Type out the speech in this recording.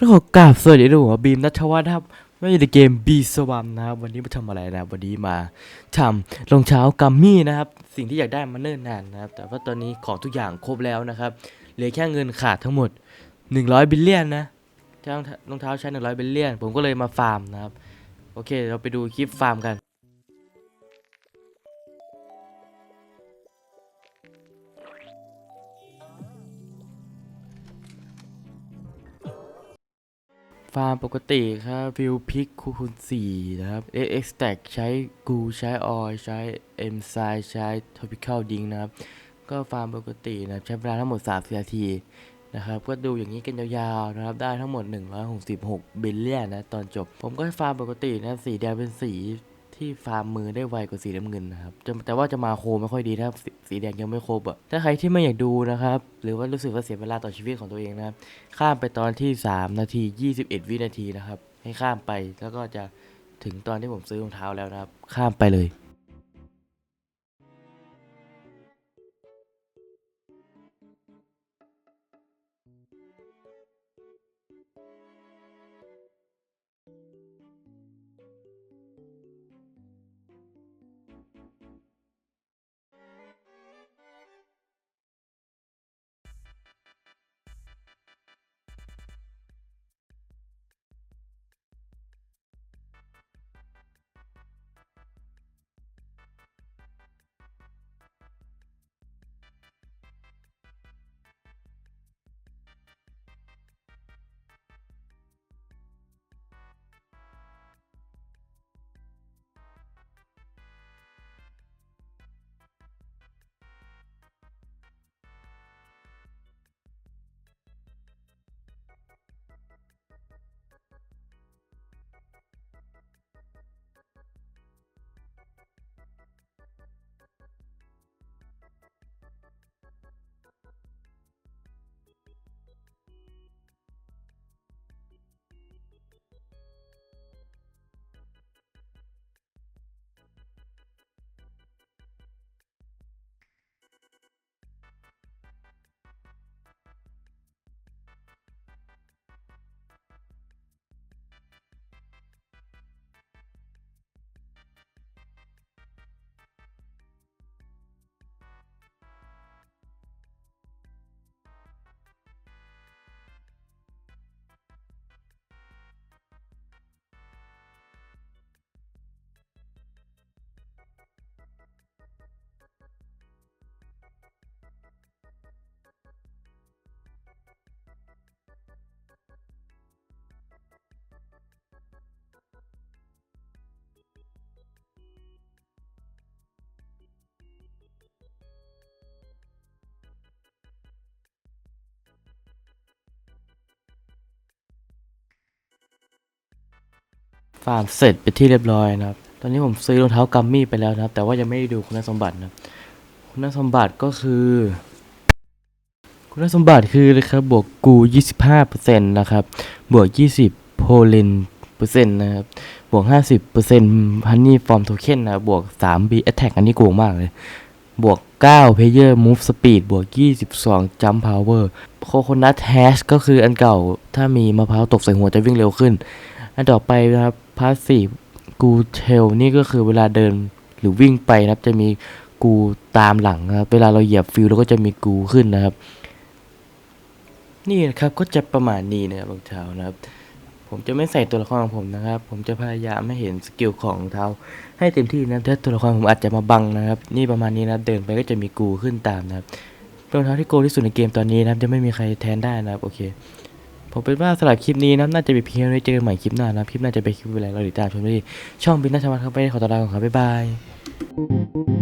ก็ขอกราบสวัสดีทุกคนบีมนัทวัฒน์ครับไม่อยู่ในเกมบีสวัมนะครับวันนี้มาทำอะไรนะวันนี้มาทำรองเท้ากัมมี่นะครับ สิ่งที่อยากได้มาเนิ่นนานนะครับ แต่ว่าตอนนี้ของทุกอย่างครบแล้วนะครับเหลือแค่เงินขาดทั้งหมด 100 บิลเลียนนะรองเท้าใช้100 บิลเลียน ผมก็เลยมาฟาร์มนะครับ โอเค เราไปดูคลิปฟาร์มกัน ฟาร์มปกติครับวิวพิกคูณ4นะครับ AX Stack ใช้กูใช้ออยใช้ M s i ใช้ Topical Ding นะครับ ก็ฟาร์มปกตินะครับ ใช้เวลาทั้งหมด30นาทีนะครับ ก็ดูอย่างนี้กันยาวๆนะครับ ได้ทั้งหมด 166 บิลเลียนนะ ตอนจบ ผมก็ฟาร์มปกตินะ สีแดงเป็นสี ที่ฟาร์มมือได้ไวกว่าสีน้ำเงินนะครับแต่ว่าจะมาโคไม่ค่อยดีนะครับสสีแดงยังไม่ครบอะถ้าใครที่ไม่อยากดูนะครับ หรือว่ารู้สึกว่าเสียเวลาต่อชีวิตของตัวเองนะครับ ข้ามไปตอนที่ 3 นาที 21 วินาทีนะครับ ให้ข้ามไปแล้วก็จะถึงตอนที่ผมซื้อรองเท้าแล้วนะครับ ข้ามไปเลย ฟาร์มเสร็จไปที่เรียบร้อยนะครับ ตอนนี้ผมซื้อรองเท้ากัมมี่ไปแล้วนะครับ แต่ว่ายังไม่ได้ดูคุณสมบัตินะคุณสมบัติก็คือ คุณสมบัติคือนะครับบวกกู 25%นะครับ บวก 20 โพลินเปอร์เซ็นต์นะครับ บวก 50%ฮันนี่ฟอร์มโทเค็นนะครับบวก 3 B Attack อันนี้โกงมากเลย บวก 9 Player Move Speed บวก 22 Jump Power Coconut Hash ก็คืออันเก่า ถ้ามีมะพร้าวตกใส่หัวจะวิ่งเร็วขึ้น อันต่อไปนะครับ พาสซีฟกูเทลนี่ก็คือเวลาเดินหรือวิ่งไปนะครับ จะมีกูตามหลังนะครับเวลาเราเหยียบฟิลแล้วก็จะมีกูขึ้นนะครับ นี่นะครับก็จะประมาณนี้นะครับรองเท้านะครับ ผมจะไม่ใส่ตัวละครของผมนะครับ ผมจะพยายามไม่เห็นสกิลของเท้า ให้เต็มที่นะถ้าตัวละครผมอาจจะมาบังนะครับ นี่ประมาณนี้นะเดินไปก็จะมีกูขึ้นตามนะครับรองเท้าที่โกที่สุดในเกมตอนนี้นะครับจะไม่มีใครแทนได้นะครับโอเค ผมเป็นว่าสำหรับคลิปนี้นะน่าจะเป็นเพียงไว้เจอกันใหม่คลิปหน้านะคลิปหน้าจะเป็นคลิปอะไรเราติดตามชมได้ที่ช่องบินนัชวัฒน์เข้าไปขอตัวลาก่อนครับบ๊ายบาย